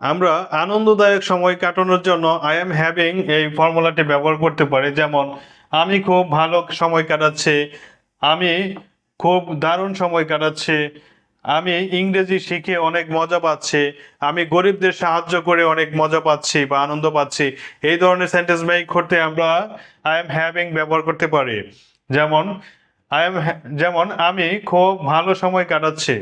আমরা আনন্দদায়ক সময় কাটানোর জন্য আই এম হ্যাভিং এই ফর্মুলাটি ব্যবহার করতে পারি। যেমন, আমি খুব ভালো সময় কাটাচ্ছি, আমি খুব দারুণ সময় কাটাচ্ছি, আমি ইংরেজি শিখে অনেক মজা পাচ্ছি, আমি গরিবদের সাহায্য করে অনেক মজা পাচ্ছি বা আনন্দ পাচ্ছি। এই ধরনের সেন্টেন্স মেক করতে আমরা আই এম হ্যাভিং ব্যবহার করতে পারি। যেমন আই এম যেমন, আমি খুব ভালো সময় কাটাচ্ছি,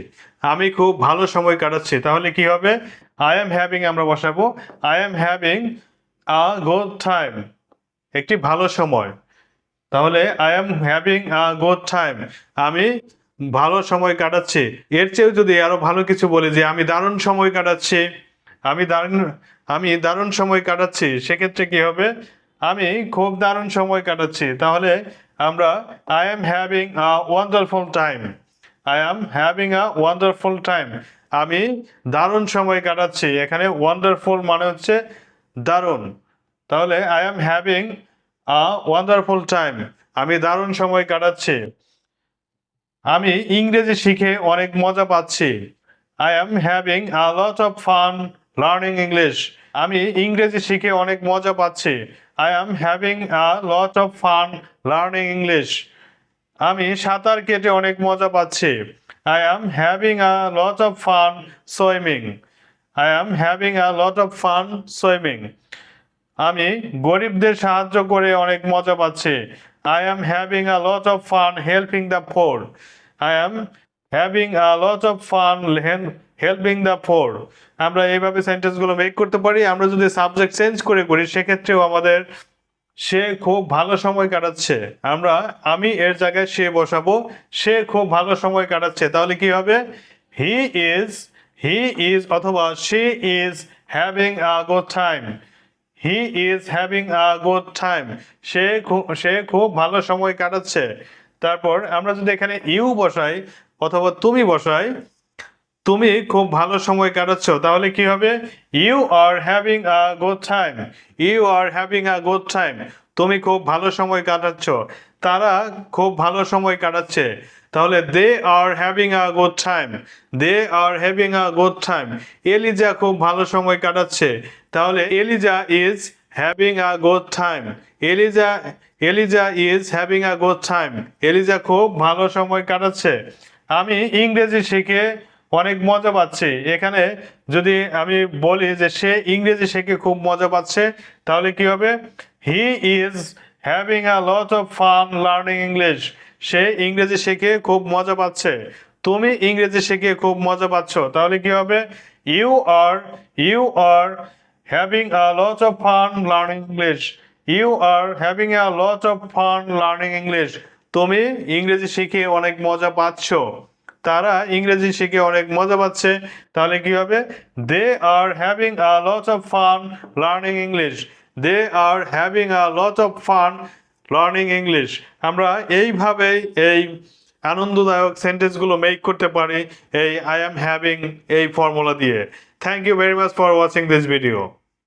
আমি খুব ভালো সময় কাটাচ্ছি। তাহলে কি হবে? আই এম হ্যাভিং আমরা বসাবো I am having a good time একটি ভালো সময়। তাহলে I am having a good time আমি ভালো সময় কাটাচ্ছি। এর চেয়েও যদি আরও ভালো কিছু বলি যে, আমি দারুণ সময় কাটাচ্ছি, আমি দারুণ আমি দারুণ সময় কাটাচ্ছি, সেক্ষেত্রে কি হবে? আমি খুব দারুণ সময় কাটাচ্ছি। তাহলে, আমরা I am having a wonderful time I am having a wonderful time আমি দারুণ সময় কাটাচ্ছি। এখানে ওয়ান্ডারফুল মানে হচ্ছে দারুণ। তাহলে I am having a wonderful time আমি দারুণ সময় কাটাচ্ছি। আমি ইংরেজি শিখে অনেক মজা পাচ্ছি। I am having a lot of fun learning English আমি ইংরেজি শিখে অনেক মজা পাচ্ছি। I am having a lot of fun learning English আমি সাঁতার কেটে অনেক মজা পাচ্ছি। I am having a lot of fun swimming I am having a lot of fun swimming আমি গরিবদের সাহায্য করে অনেক মজা পাচ্ছি। I am having a lot of fun helping the poor I am having a lot of fun helping the poor আমরা এইভাবে সেন্টেন্সগুলো make করতে পারি। আমরা যদি সাবজেক্ট চেঞ্জ করে করি, সেক্ষেত্রেও আমাদের সে খুব ভালো সময় কাটাচ্ছে। আমরা, আমি এর জায়গায় সে বসাবো, সে খুব ভালো সময় কাটাচ্ছে। তাহলে কি হবে? হি ইজ হি ইজ অথবা she is having a good time he is having a good time সে সে খুব ভালো সময় কাটাচ্ছে। তারপর আমরা যদি এখানে ইউ বসাই অথবা তুমি বসাই তুমি খুব ভালো সময় কাটাচ্ছ। তাহলে কি হবে? You are having a good time you are having a good time তুমি খুব ভালো সময় কাটাচ্ছ। তারা খুব ভালো সময় কাটাচ্ছে। তাহলে they are having a good time they are having a good time Eliza খুব ভালো সময় কাটাচ্ছে। তাহলে Eliza is having a good time Eliza Eliza is having a good time Eliza খুব ভালো সময় কাটাচ্ছে। আমি ইংরেজি শিখে অনেক মজা পাচ্ছি। এখানে যদি আমি বলি যে সে ইংরেজি শিখে খুব মজা পাচ্ছে, তাহলে কি হবে? He is having a lot of fun learning English সে ইংরেজি শিখে খুব মজা পাচ্ছে। তুমি ইংরেজি শিখে খুব মজা পাচ্ছ, তাহলে কি হবে? You are you are having a lot of fun learning English you are having a lot of fun learning English তুমি ইংরেজি শিখে অনেক মজা পাচ্ছ। তারা ইংরেজি শিখে অনেক মজা পাচ্ছে। তাহলে কি হবে? They are having a lot of fun learning English they are having a lot of fun learning English আমরা এইভাবেই এই আনন্দদায়ক সেন্টেন্সগুলো মেক করতে পারি এই আই এম হ্যাভিং এই ফর্মুলা দিয়ে। Thank you very much for watching this video